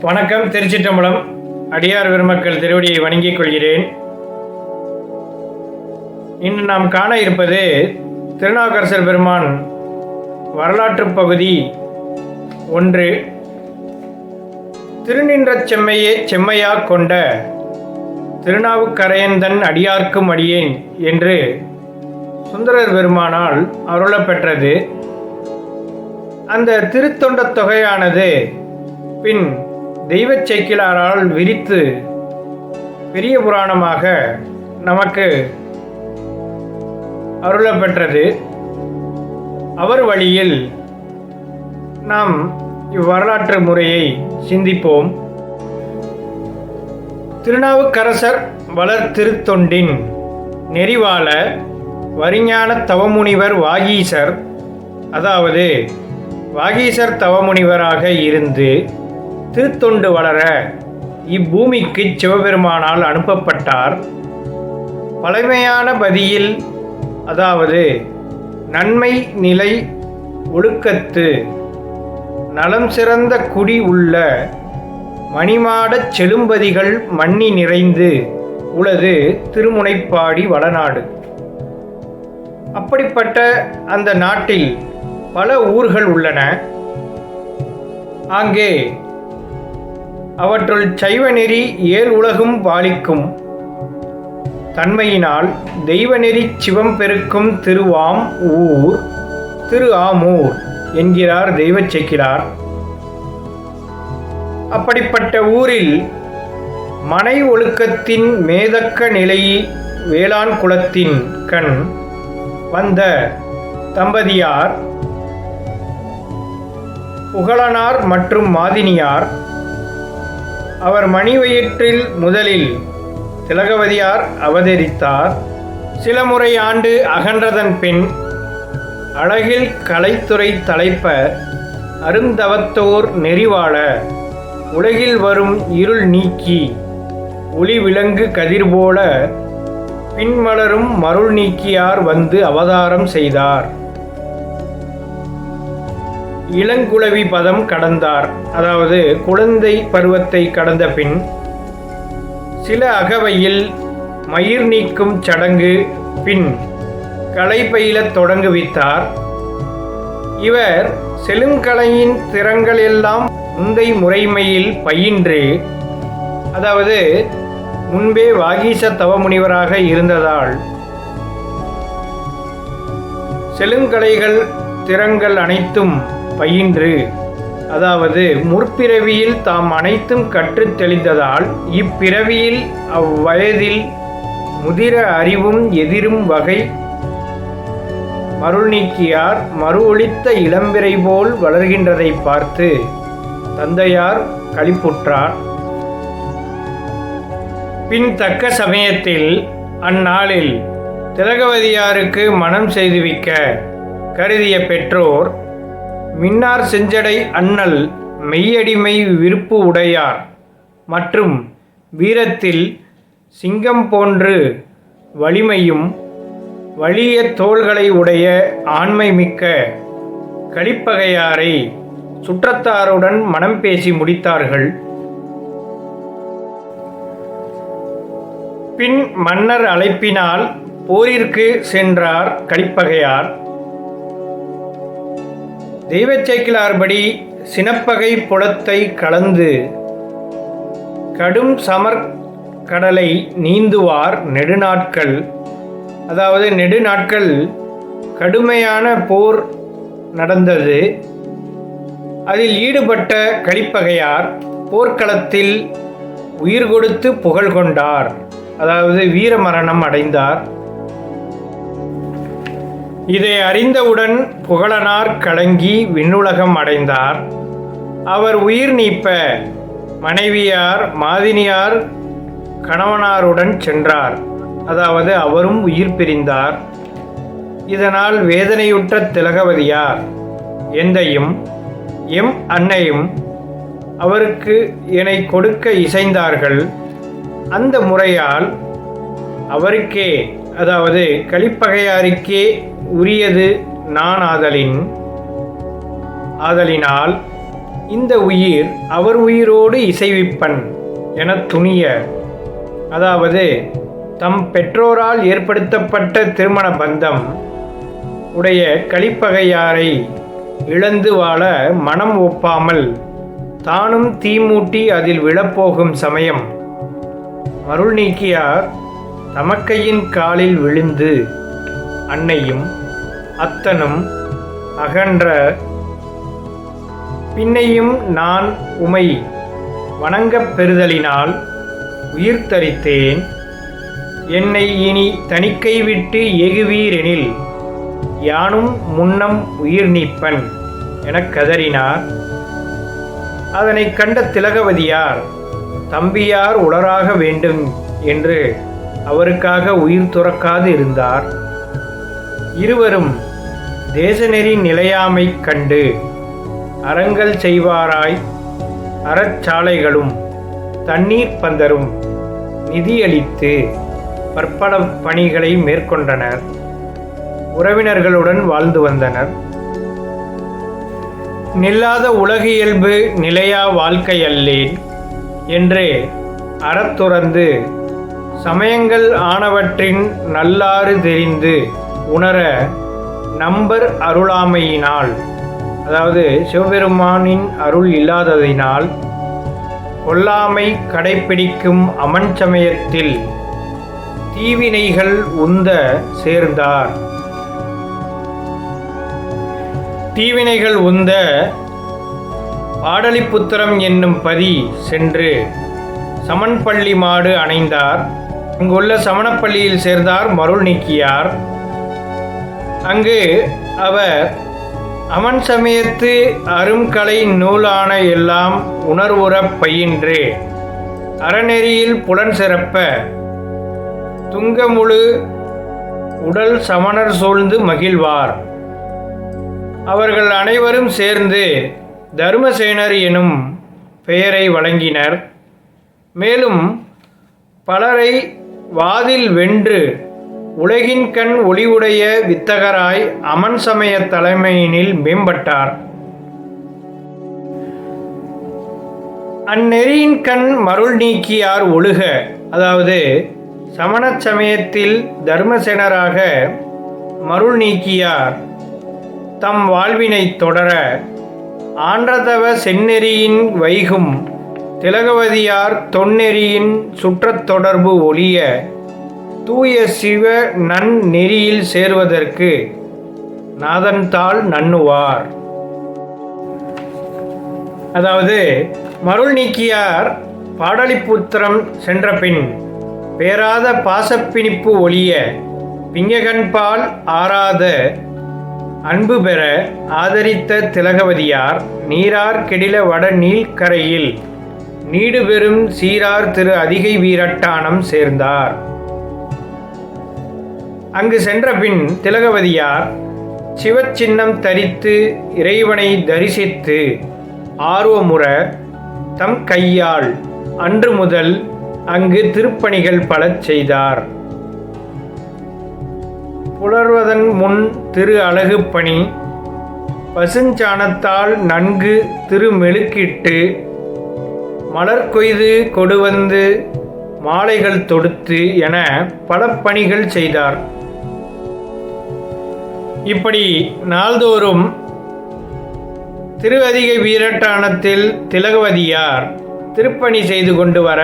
வணக்கம் திருச்சிட்டம்பலம் அடியார் பெருமக்கள் திருவடியை வணங்கிக் கொள்கிறேன். இன்று நாம் காண இருப்பது திருநாகரசர் பெருமான் வரலாற்றுப் பகுதி ஒன்று. திருநின்ற செம்மையே செம்மையா கொண்ட திருநாவுக்கரையந்தன் அடியார்க்கும் அடியேன் என்று சுந்தரர் பெருமானால் அருளப்பெற்றது. அந்த திருத்தொண்டத் தொகையானது பின் தெய்வச் சேக்கிலாரால் விரித்து பெரிய புராணமாக நமக்கு அருளப்பெற்றது அவர் வழியில் நாம் இவ்வரலாற்று முறையை சிந்திப்போம். திருநாவுக்கரசர் வளர் திருத்தொண்டின் நெறிவாள வரிஞான தவமுனிவர் வாகீசர் அதாவது வாகீசர் தவமுனிவராக இருந்து திருத்தொண்டு வளர இப்பூமிக்கு சிவபெருமானால் அனுப்பப்பட்டார். பழமையான பதியில் அதாவது நன்மை நிலை ஒழுக்கத்து நலம் சிறந்த குடி உள்ள மணிமாடச் செழும்பதிகள் மண்ணி நிறைந்து உளது திருமுனைப்பாடி வடநாடு அப்படிப்பட்ட அந்த நாட்டில் பல ஊர்கள் உள்ளன. அங்கே அவற்றுள் சைவநெறி ஏழ் உலகும் பாலிக்கும். தன்மையினால் தெய்வநெறி சிவம் பெருக்கும் திருவாம் ஊர் திரு ஆமூர் என்கிறார் தெய்வச் செக்கிலார். அப்படிப்பட்ட ஊரில் மனை ஒழுக்கத்தின் மேதக்க நிலையில் வேளாண் குலத்தின் கண் வந்த தம்பதியார் புகழனார் மற்றும் மாதினியார் அவர் மணிவயிற்றில் முதலில் திலகவதியார் அவதரித்தார். சில முறை ஆண்டு அகன்றதன் பின் அழகில் கலைத்துறை தலைப்ப அருந்தவத்தோர் நெறிவாழ உலகில் வரும் இருள் நீக்கி ஒளி விலங்கு கதிர்போல பின்மலரும் மருள் நீக்கியார் வந்து அவதாரம் செய்தார். இளங்குளவி பதம் கடந்தார். அதாவது குழந்தை பருவத்தை கடந்த பின் சில அகவையில் மயிர் நீக்கும் சடங்கு பின் களை பயிலத் தொடங்குவித்தார். இவர் செலுங்கலையின் திறங்கள் எல்லாம் முந்தை முறைமையில் பயின்று அதாவது முன்பே வாகீச தவமுனிவராக இருந்ததால் செலுங்கலைகள் திறங்கள் அனைத்தும் பயின்று. அதாவது முற்பிறவியில் தாம் அனைத்தும் கற்றுத் தெளிந்ததால் இப்பிறவியில் அவ்வயதில் முதிர அறிவும் எதிரும் வகை மருள் நீக்கியார் மறு ஒளித்த இளம்பிறை போல் வளர்கின்றதை பார்த்து தந்தையார் களிப்புற்றார். பின் தக்க சமயத்தில் அந்நாளில் திலகவதியாருக்கு மனம் செய்துவிக்க கருதிய பெற்றோர் மின்னார் செஞ்சடை அண்ணல் மெய்யடிமை விருப்பு உடையார். மற்றும் வீரத்தில் சிங்கம் போன்று வலிமையும் வலிய தோள்களை உடைய ஆண்மை மிக்க கலிப்பகையாரை சுற்றத்தாருடன் மனம் பேசி முடித்தார்கள். பின் மன்னர் அழைப்பினால் போரிற்கு சென்றார் கலிப்பகையார் தெய்வச்சேக்கிலார்படி சினப்பகை புலத்தை கலந்து கடும் சமர் கடலை நீந்துவார் நெடுநாட்கள். அதாவது நெடுநாட்கள் கடுமையான போர் நடந்தது. அதில் ஈடுபட்ட கலிப்பகையார் போர்க்களத்தில் உயிர் கொடுத்து புகழ் கொண்டார். அதாவது வீரமரணம் அடைந்தார். இதை அறிந்தவுடன் புகழனார் கலங்கி விண்ணுலகம் அடைந்தார். அவர் உயிர் நீப்ப மனைவியார் மாதினியார் கணவனாருடன் சென்றார். அதாவது அவரும் உயிர் பிரிந்தார். இதனால் வேதனையுற்ற திலகவதியார் எந்தையும் எம் அன்னையும் அவருக்கு என்னை கொடுக்க இசைந்தார்கள். அந்த முறையால் அவருக்கே அதாவது கலிப்பகையாருக்கே உரியது நான் ஆதலின். ஆதலினால் இந்த உயிர் அவர் உயிரோடு இசைவிப்பன் எனத் துணிய. அதாவது தம் பெற்றோரால் ஏற்படுத்தப்பட்ட திருமண பந்தம் உடைய கழிப்பகையாரை இழந்து வாழ மனம் ஒப்பாமல் தானும் தீமூட்டி அதில் விழப்போகும் சமயம். மருள் நீக்கியார் தமக்கையின் காலில் விழுந்து அன்னையும் அத்தனும் அகன்ற பின்னையும் நான் உமை வணங்கப் பெறுதலினால் உயிர் தரித்தேன் என்னை இனி தணிக்கை விட்டு எகுவீரெனில் யானும் முன்னம் உயிர் நீப்பன் எனக் கதறினார். அதனைக் கண்ட திலகவதியார் தம்பியார் உளராக வேண்டும் என்று அவருக்காக உயிர் துறக்காது இருந்தார். இருவரும் தேசநெறி நிலையாமை கண்டு அறங்கள் செய்வாராய் அறச்சாலைகளும் தண்ணீர் பந்தரும் நிதியளித்து பற்பல பணிகளை மேற்கொண்டனர். உறவினர்களுடன் வாழ்ந்து வந்தனர். நில்லாத உலக இயல்பு நிலையா வாழ்க்கையல்லேன் என்று அறத்துறந்து சமயங்கள் ஆனவற்றின் நல்லாறு தெரிந்து உணர நம்பர் அருளாமையினால் அதாவது சிவபெருமானின் அருள் இல்லாததினால் கொல்லாமை கடைப்பிடிக்கும் அமன் சமயத்தில் தீவினைகள் உந்த சேர்ந்தார். தீவினைகள் உந்த பாடலிபுத்திரம் என்னும் பதி சென்று சமன்பள்ளி மாடு அணைந்தார். அங்குள்ள சமணப்பள்ளியில் சேர்ந்தார் மருள் நீக்கியார். அங்கு அவர் அமன் சமயத்து அரும்கலை நூலான எல்லாம் உணர்வுறப் பயின்று. அறநெறியில் புலன் சிறப்ப. துங்கமுழு உடல் சமணர் சூழ்ந்து மகிழ்வார். அவர்கள் அனைவரும் சேர்ந்து தர்மசேனர் எனும் பெயரை வழங்கினர். மேலும் பலரை வாதில் வென்று உலகின் கண் ஒளிவுடைய வித்தகராய் அமன் சமய தலைமையினில் மேம்பட்டார். அந்நெறியின் கண் மருள் நீக்கியார் ஒழுக அதாவது சமண சமயத்தில் தர்மசேனராக மருள் நீக்கியார். தம் வாழ்வினை தொடர ஆன்றதவ செந்நெறியின் வைகும் திலகவதியார் தொன்னெறியின் சுற்றத் தொடர்பு ஒளிய தூய சிவ நன் நெறியில் சேர்வதற்கு நாதன்தாள் நண்ணுவார். அதாவது மருள் நீக்கியார் பாடலிபுத்திரம் சென்ற பின் பேராத பாசப்பிணிப்பு ஒளிய பிங்ககன்பால் ஆராத அன்பு பெற ஆதரித்த திலகவதியார் நீரார் கெடில வட நீள்கரையில் நீடுபெறும் சீரார் திரு அதிகை வீரட்டானம் சேர்ந்தார். அங்கு சென்ற பின் திலகவதியார் சிவச்சின்னம் தரித்து இறைவனை தரிசித்து ஆர்வமுற தம் கையால் அன்று முதல் அங்கு திருப்பணிகள் பலச் செய்தார். புலர்வதன் முன் திரு அழகு பணி பசுஞ்சாணத்தால் நன்கு திருமெழுக்கிட்டு மலர் கொய்து கொடுவந்து மாலைகள் தொடுத்து என பல பணிகள் செய்தார். இப்படி நாள்தோறும் திருவதிகை வீரட்டானத்தில் திலகவதியார் திருப்பணி செய்து கொண்டு வர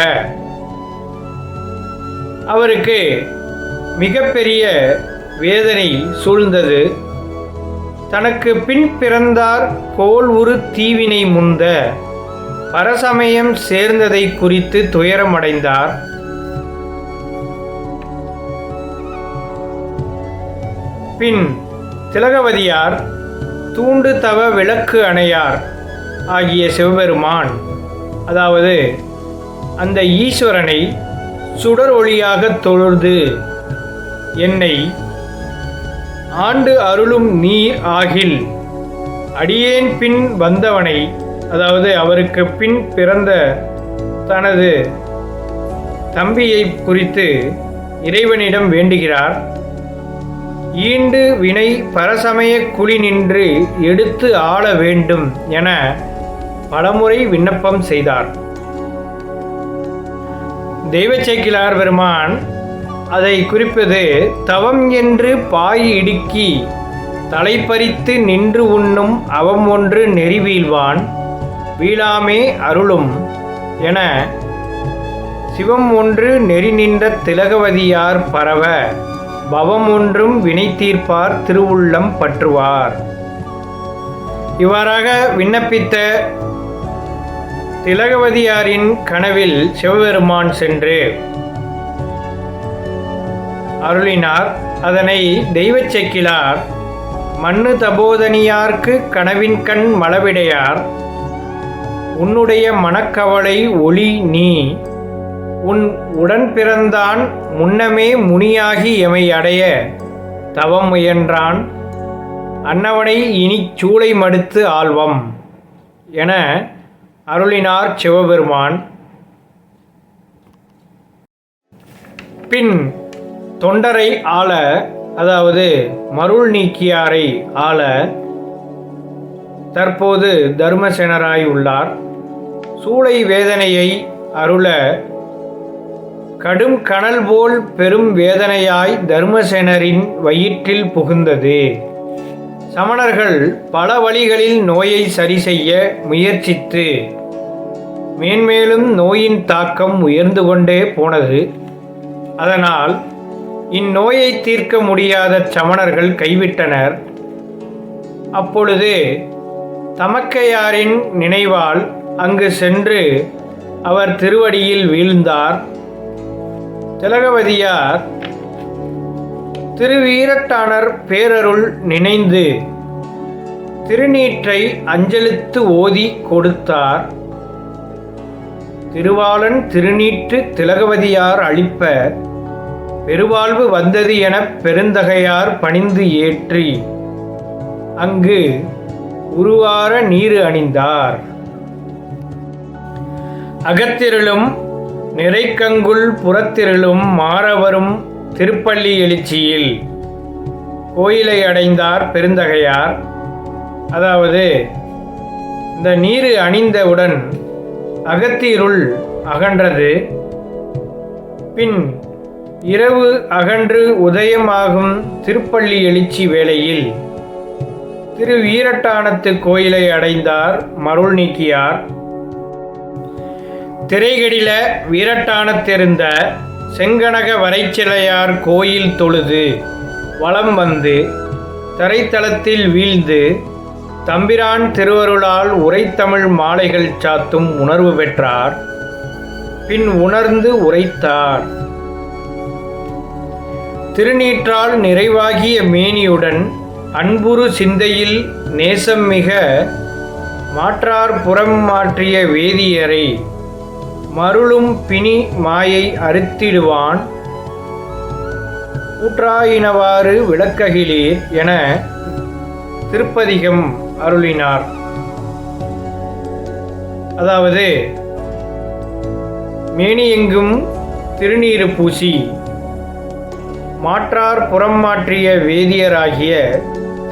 அவருக்கு மிகப்பெரிய வேதனை சூழ்ந்தது. தனக்கு பின் பிறந்தார் கோல் உரு தீவினை முந்த பரசமயம் சேர்ந்ததை குறித்து துயரமடைந்தார். பின் திலகவதியார் தூண்டு தவ விளக்கு அணையார் ஆகிய சிவபெருமான். அதாவது அந்த ஈஸ்வரனை சுடர் ஒளியாக தொழுது என்னை ஆண்டு அருளும் நீர் ஆகில் அடியேன் பின் வந்தவனை அதாவது அவருக்கு பின் பிறந்த தனது தம்பியை குறித்து இறைவனிடம் வேண்டுகிறார். ஈண்டு வினை பரசமய குழி நின்று எடுத்து ஆள வேண்டும் என பலமுறை விண்ணப்பம் செய்தார். தெய்வச்சேக்கிலார் பெருமான் அதை குறிப்பது தவம் என்று பாய் இடுக்கி தலைப்பறித்து நின்று உண்ணும் அவம் ஒன்று நெறி வீழ்வான் வீழாமே அருளும் என சிவம் ஒன்று நெறி நின்ற திலகவதியார் பரவ பவம் ஒன்றும் வினை தீர்ப்பார் திருவுள்ளம் பற்றுவார். இவ்வாறாக விண்ணப்பித்த திலகவதியாரின் கனவில் சிவபெருமான் சென்று அருளினார். அதனை தெய்வச் செக்கிலார் மண்ணு தபோதனியார்க்கு கனவின் கண் மளவிடையார் உன்னுடைய மனக்கவலை ஒளி நீ உன் உடன் பிறந்தான் முன்னமே முனியாகி எமை அடைய தவம் முயன்றான். அன்னவனை இனிச் சூளை மடுத்து ஆழ்வம் என அருளினார் சிவபெருமான். பின் தொண்டரை ஆள அதாவது மருள் நீக்கியாரை ஆள தற்போது தர்மசேனராய் உள்ளார். சூளை வேதனையை அருள கடும் கனல் போல் பெரும் வேதனையாய் தர்மசேனரின் வயிற்றில் புகுந்தது. சமணர்கள் பல வழிகளில் நோயை சரி செய்ய முயற்சித்து மேன்மேலும் நோயின் தாக்கம் உயர்ந்து கொண்டே போனது. அதனால் இந்நோயை தீர்க்க முடியாத சமணர்கள் கைவிட்டனர். அப்பொழுது தமக்கையாரின் நினைவால் அங்கு சென்று அவர் திருவடியில் வீழ்ந்தார். திலகவதியார் திருவீரட்டானர் பேரருள் நினைந்து திருநீற்றை அஞ்சலித்து ஓதி கொடுத்தார். திருவாளன் திருநீற்று திலகவதியார் அளிப்ப பெருவாழ்வு வந்தது எனப் பெருந்தகையார் பணிந்து ஏற்றி அங்கு உருவார நீரு அணிந்தார். அகத்திரலும் நிறைக்கங்குள் புறத்திருளும் மாறவரும் திருப்பள்ளி எழுச்சியில் கோயிலை அடைந்தார் பெருந்தகையார். அதாவது இந்த நீரு அணிந்தவுடன் அகத்திருள் அகன்றது. பின் இரவு அகன்று உதயமாகும் திருப்பள்ளி எழுச்சி வேளையில் திரு வீரட்டானத்து கோயிலை அடைந்தார் மருள் நீக்கியார் திரைகடில வீரட்டானத்திருந்த செங்கனக வரைச்சிலையார் கோயில் தொழுது வலம் வந்து தரைத்தளத்தில் வீழ்ந்து தம்பிரான் திருவருளால் உரைத்தமிழ் மாலைகள் சாத்தும் உணர்வு பெற்றார். பின் உணர்ந்து உரைத்தார். திருநீற்றால் நிறைவாகிய மேனியுடன் அன்புரு சிந்தையில் நேசம் மிக மாற்றார் புறம் மாற்றிய வேதியரை மருளும் பிணி மாயை அறுத்திடுவான். கூற்றாயினவாறு விளக்ககிலீர் என திருப்பதிகம் அருளினார். அதாவது மேனியெங்கும் திருநீறு பூசி மாற்றார் புறம் மாற்றிய வேதியராகிய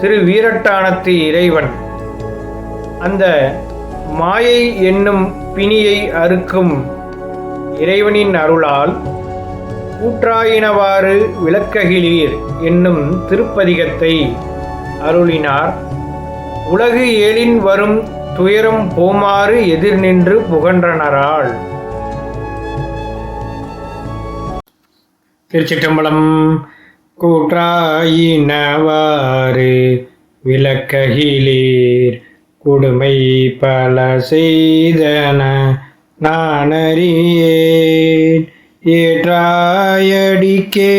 திரு வீரட்டானத்து இறைவன் அந்த மாயை என்னும் பிணியை அறுக்கும் இறைவனின் அருளால் கூற்றாயினவாறு விளக்ககிலீர் என்னும் திருப்பதிகத்தை அருளினார். உலகு ஏழின் வரும் துயரம் போமாறு எதிர் நின்று புகன்றனரால். திருச்சிற்றம்பலம் கூற்றாயினவாறு விளக்ககிலீர் கொடுமை பல செய்தன நானறியேன் ஏற்றாயடிக்கே.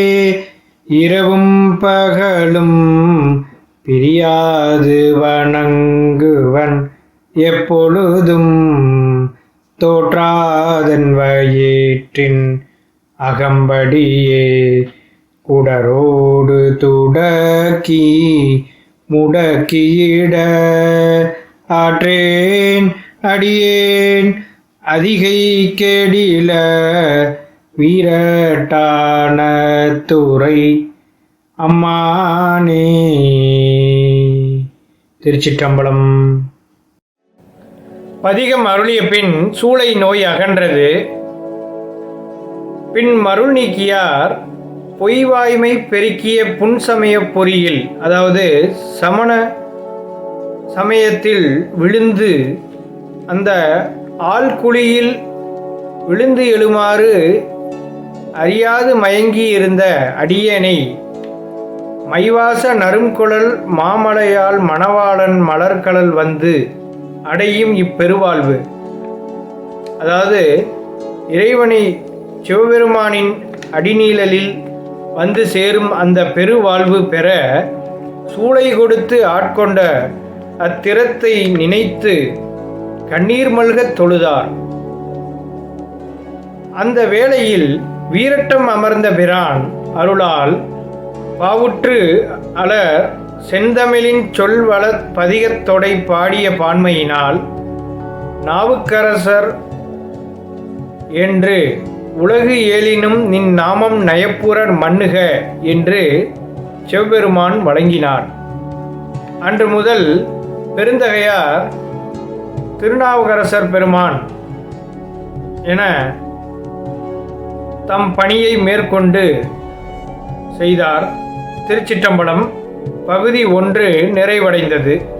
இரவும் பகலும் பிரியாது வணங்குவன் எப்பொழுதும் தோற்றாதன் வயிற்றின் அகம்படியே. குடரோடு துடக்கி முடக்கியிட ஆற்றேன் அடியேன் அதிகை கேடில வீரட்டான துறை அம்மானே. திருச்சிற்றம்பலம். பதிகம் அருளிய பின் சூளை நோய் அகன்றது. பின் மருள் நீக்கியார் பொய்வாய்மை பெருக்கிய புன்சமய பொறியில் அதாவது சமண சமயத்தில் விழுந்து அந்த ஆழ்குழியில் விழுந்து எழுமாறு அறியாது மயங்கி இருந்த அடியனை மைவாச நறுங்குழல் மாமலையால் மணவாளன் மலர்கடல் வந்து அடையும் இப்பெருவாழ்வு. அதாவது இறைவனை சிவபெருமானின் அடிநீழலில் வந்து சேரும் அந்த பெருவாழ்வு பெற சூளை கொடுத்து ஆட்கொண்ட அத்திறத்தை நினைத்து கண்ணீர் மல்கத் தொழுதார். அந்த வேளையில் வீரட்டம் அமர்ந்த பிரான் அருளால் பாவுற்று அல செந்தமிழின் சொல் பதிகத்தொடை பாடிய பான்மையினால் நாவுக்கரசர் என்று உலகு ஏலினும் நின் நாமம் நயப்புரர் மண்ணுக என்று சிவபெருமான் வழங்கினார். அன்று முதல் பெருந்தகையார் திருநாவுக்கரசர் பெருமான் என தம் பணியை மேற்கொண்டு செய்தார். திருச்சிற்றம்பலம் பகுதி ஒன்று நிறைவடைந்தது.